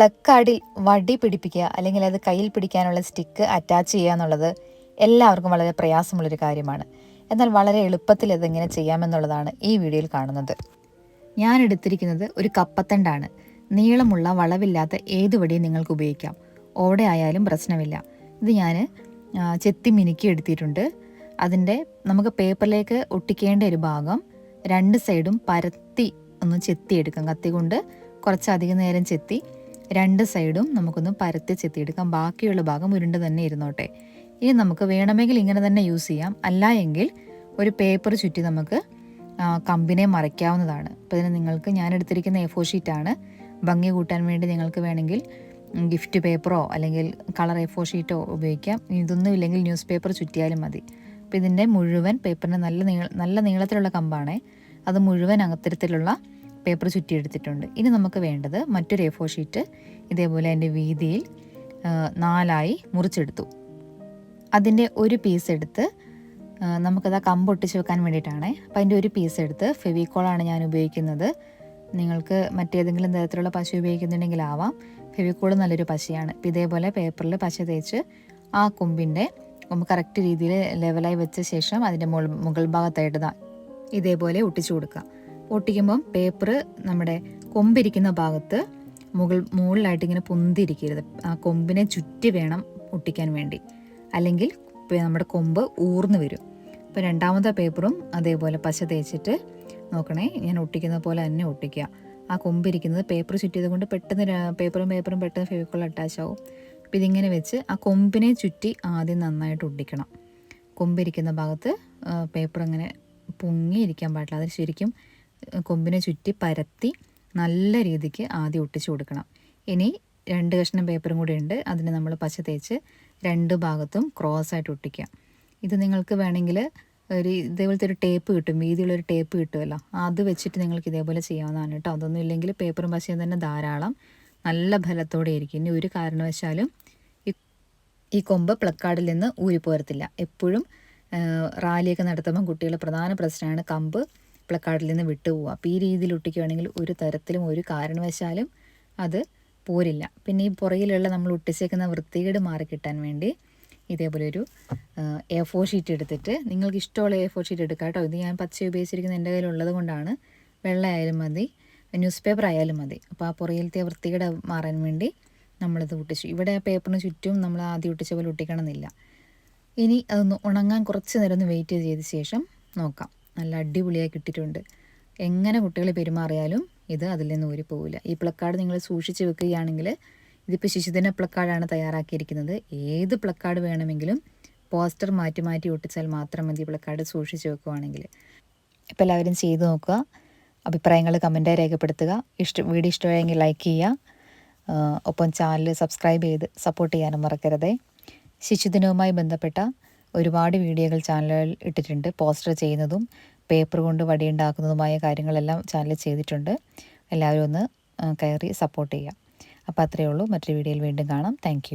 പ്ലക്കാർഡിൽ വടി പിടിപ്പിക്കുക അല്ലെങ്കിൽ അത് കയ്യിൽ പിടിക്കാനുള്ള സ്റ്റിക്ക് അറ്റാച്ച് ചെയ്യുക എന്നുള്ളത് എല്ലാവർക്കും വളരെ പ്രയാസമുള്ളൊരു കാര്യമാണ്. എന്നാൽ വളരെ എളുപ്പത്തിൽ അതെങ്ങനെ ചെയ്യാമെന്നുള്ളതാണ് ഈ വീഡിയോയിൽ കാണുന്നത്. ഞാൻ എടുത്തിരിക്കുന്നത് ഒരു കപ്പത്തണ്ടാണ്. നീളമുള്ള വളവില്ലാത്ത ഏത് വടിയും നിങ്ങൾക്ക് ഉപയോഗിക്കാം. ഓടെ ആയാലും പ്രശ്നമില്ല. ഇത് ഞാൻ ചെത്തി മിനുക്കി എടുത്തിട്ടുണ്ട്. അതിന്റെ നമുക്ക് പേപ്പറിലേക്ക് ഒട്ടിക്കേണ്ട ഒരു ഭാഗം രണ്ട് സൈഡും പരത്തി ഒന്ന് ചെത്തിയെടുക്കാം. കത്തി കൊണ്ട് കുറച്ചധികം നേരം ചെത്തി രണ്ട് സൈഡും നമുക്കൊന്ന് പരത്തി ചെത്തിയെടുക്കാം. ബാക്കിയുള്ള ഭാഗം ഉരുണ്ട് തന്നെ ഇരുന്നോട്ടെ. ഇനി നമുക്ക് വേണമെങ്കിൽ ഇങ്ങനെ തന്നെ യൂസ് ചെയ്യാം. അല്ല എങ്കിൽ ഒരു പേപ്പർ ചുറ്റി നമുക്ക് കമ്പിനെ മറയ്ക്കാവുന്നതാണ് അപ്പോൾ ഇതിന് നിങ്ങൾക്ക് ഞാൻ എടുത്തിരിക്കുന്ന എ ഫോർ ഷീറ്റാണ് ഭംഗി കൂട്ടാൻ വേണ്ടി നിങ്ങൾക്ക് വേണമെങ്കിൽ ഗിഫ്റ്റ് പേപ്പറോ അല്ലെങ്കിൽ കളർ എ ഫോർ ഷീറ്റോ ഉപയോഗിക്കാം. ഇതൊന്നും ഇല്ലെങ്കിൽ ന്യൂസ് പേപ്പർ ചുറ്റിയാലും മതി. അപ്പോൾ ഇതിന്റെ മുഴുവൻ പേപ്പറിന് നല്ല നീള നല്ല നീളത്തിലുള്ള കമ്പാണേ. അത് മുഴുവൻ അത്തരത്തിലുള്ള പേപ്പർ ചുറ്റിയെടുത്തിട്ടുണ്ട്. ഇനി നമുക്ക് വേണ്ടത് മറ്റൊരു എ ഫോർ ഷീറ്റ് ഇതേപോലെ അതിന്റെ വീതിയിൽ നാലായി മുറിച്ചെടുത്തു. അതിന്റെ ഒരു പീസ് എടുത്ത് നമുക്കത് ആ കമ്പ് ഒട്ടിച്ച് വെക്കാൻ വേണ്ടിയിട്ടാണ്. അപ്പോൾ അതിന്റെ ഒരു പീസ് എടുത്ത് ഫെവിക്കോളാണ് ഞാൻ ഉപയോഗിക്കുന്നത്. നിങ്ങൾക്ക് മറ്റേതെങ്കിലും തരത്തിലുള്ള പശ ഉപയോഗിക്കുന്നുണ്ടെങ്കിൽ ആവാം. ഫെവിക്കോൾ നല്ലൊരു പശയാണ്. അപ്പോൾ ഇതേപോലെ പേപ്പറിൽ പശ തേച്ച് ആ കൊമ്പിന്റെ കൊമ്പ് കറക്റ്റ് രീതിയിൽ ലെവലായി വെച്ച ശേഷം അതിന്റെ മുകൾ ഭാഗത്തായിട്ട് ഇതേപോലെ ഒട്ടിച്ചു കൊടുക്കുക. ഒട്ടിക്കുമ്പം പേപ്പർ നമ്മുടെ കൊമ്പിരിക്കുന്ന ഭാഗത്ത് മുകൾ മുകളിലായിട്ട് ഇങ്ങനെ പൊന്തിരിക്കരുത്. ആ കൊമ്പിനെ ചുറ്റി വേണം ഒട്ടിക്കാൻ വേണ്ടി. അല്ലെങ്കിൽ നമ്മുടെ കൊമ്പ് ഊർന്നു വരും. അപ്പോൾ രണ്ടാമത്തെ പേപ്പറും അതേപോലെ പശ തേച്ചിട്ട് നോക്കണേ ഞാൻ ഒട്ടിക്കുന്ന പോലെ തന്നെ ഒട്ടിക്കുക. ആ കൊമ്പിരിക്കുന്നത് പേപ്പർ ചുറ്റിയത് കൊണ്ട് പെട്ടെന്ന് പേപ്പറും പേപ്പറും പെട്ടെന്ന് ഫെവിക്കോൾ അറ്റാച്ച് ആവും. അപ്പോൾ ഇതിങ്ങനെ വെച്ച് ആ കൊമ്പിനെ ചുറ്റി ആദ്യം നന്നായിട്ട് ഒട്ടിക്കണം. കൊമ്പിരിക്കുന്ന ഭാഗത്ത് പേപ്പർ അങ്ങനെ പൊങ്ങിയിരിക്കാൻ പാടില്ല. അത് ശരിക്കും കൊമ്പിനെ ചുറ്റി പരത്തി നല്ല രീതിക്ക് ആദ്യം ഒട്ടിച്ചു കൊടുക്കണം. ഇനി രണ്ട് കഷ്ണം പേപ്പറും കൂടി ഉണ്ട്. അതിന് നമ്മൾ പച്ച തേച്ച് രണ്ട് ഭാഗത്തും ക്രോസ് ആയിട്ട് ഒട്ടിക്കാം ഇത് നിങ്ങൾക്ക് വേണമെങ്കിൽ ഒരു ഇതേപോലത്തെ ഒരു ടേപ്പ് കിട്ടും. വീതിയുള്ളൊരു ടേപ്പ് കിട്ടുമല്ലോ. അത് വെച്ചിട്ട് നിങ്ങൾക്ക് ഇതേപോലെ ചെയ്യാവുന്നതാണ് കേട്ടോ. അതൊന്നും ഇല്ലെങ്കിൽ പേപ്പറും പശയും തന്നെ ധാരാളം. നല്ല ഫലത്തോടെ ആയിരിക്കും. ഇനി ഒരു കാരണവശാലും ഈ കൊമ്പ് പ്ലക്കാർഡിൽ നിന്ന് ഊരിപ്പോരത്തില്ല. എപ്പോഴും റാലിയൊക്കെ നടത്തുമ്പം കുട്ടികളുടെ പ്രധാന പ്രശ്നമാണ് കമ്പ്. പ്ലക്കാർഡിൽ നിന്ന് വിട്ടുപോകും അപ്പോൾ ഈ രീതിയിൽ ഒട്ടിക്കുകയാണെങ്കിൽ ഒരു തരത്തിലും ഒരു കാരണവശാലും അത് പോരില്ല. പിന്നെ ഈ പുറകിലുള്ള നമ്മൾ ഒട്ടിച്ചേക്കുന്ന വൃത്തികേട് മാറി കിട്ടാൻ വേണ്ടി ഇതേപോലെ ഒരു എ ഫോർ ഷീറ്റ് എടുത്തിട്ട് നിങ്ങൾക്ക് ഇഷ്ടമുള്ള എ ഫോർ ഷീറ്റ് എടുക്കാം കേട്ടോ. ഇത് ഞാൻ പച്ച ഉപയോഗിച്ചിരിക്കുന്ന എന്റെ കയ്യിലുള്ളത് കൊണ്ടാണ്. വെള്ളയായാലും മതി ന്യൂസ് പേപ്പർ ആയാലും മതി. അപ്പോൾ ആ പുറകിലത്തെ വൃത്തികേട് മാറാൻ വേണ്ടി നമ്മളിത് ഒട്ടിച്ചു. ഇവിടെ ആ പേപ്പറിന് ചുറ്റും നമ്മൾ ആദ്യം ഒട്ടിച്ച പോലെ ഒട്ടിക്കണമെന്നില്ല. ഇനി അതൊന്ന് ഉണങ്ങാൻ കുറച്ച് നേരം ഒന്ന് വെയിറ്റ് ചെയ്ത ശേഷം നോക്കാം. നല്ല അടിപൊളിയായി കിട്ടിയിട്ടുണ്ട്. എങ്ങനെ കുട്ടികൾ പെരുമാറിയാലും ഇത് അതിൽ നിന്ന് ഊരി പോവില്ല. ഈ പ്ലക്കാർഡ് നിങ്ങൾ സൂക്ഷിച്ച് വെക്കുകയാണെങ്കിൽ ഇതിപ്പോൾ ശിശുദിന പ്ലക്കാർഡാണ് തയ്യാറാക്കിയിരിക്കുന്നത്. ഏത് പ്ലക്കാർഡ് വേണമെങ്കിലും പോസ്റ്റർ മാറ്റി മാറ്റി ഒട്ടിച്ചാൽ മാത്രം മതി പ്ലക്കാർഡ് സൂക്ഷിച്ച് വെക്കുകയാണെങ്കിൽ ഇപ്പോൾ എല്ലാവരും ചെയ്തു നോക്കുക. അഭിപ്രായങ്ങൾ കമന്റായി രേഖപ്പെടുത്തുക. ഇഷ്ട വീഡിയോ ഇഷ്ടമായെങ്കിൽ ലൈക്ക് ചെയ്യുക. ഒപ്പം ചാനൽ സബ്സ്ക്രൈബ് ചെയ്ത് സപ്പോർട്ട് ചെയ്യാനും മറക്കരുതേ. ശിശുദിനവുമായി ബന്ധപ്പെട്ട ഒരുപാട് വീഡിയോകൾ ചാനലുകളിൽ ഇട്ടിട്ടുണ്ട്. പോസ്റ്റർ ചെയ്യുന്നതും പേപ്പർ കൊണ്ട് വടി ഉണ്ടാക്കുന്നതുമായ കാര്യങ്ങളെല്ലാം ചാനലിൽ ചെയ്തിട്ടുണ്ട്. എല്ലാവരും ഒന്ന് കയറി സപ്പോർട്ട് ചെയ്യുക. അപ്പോൾ അത്രയേ ഉള്ളൂ. മറ്റൊരു വീഡിയോയിൽ വീണ്ടും കാണാം. താങ്ക്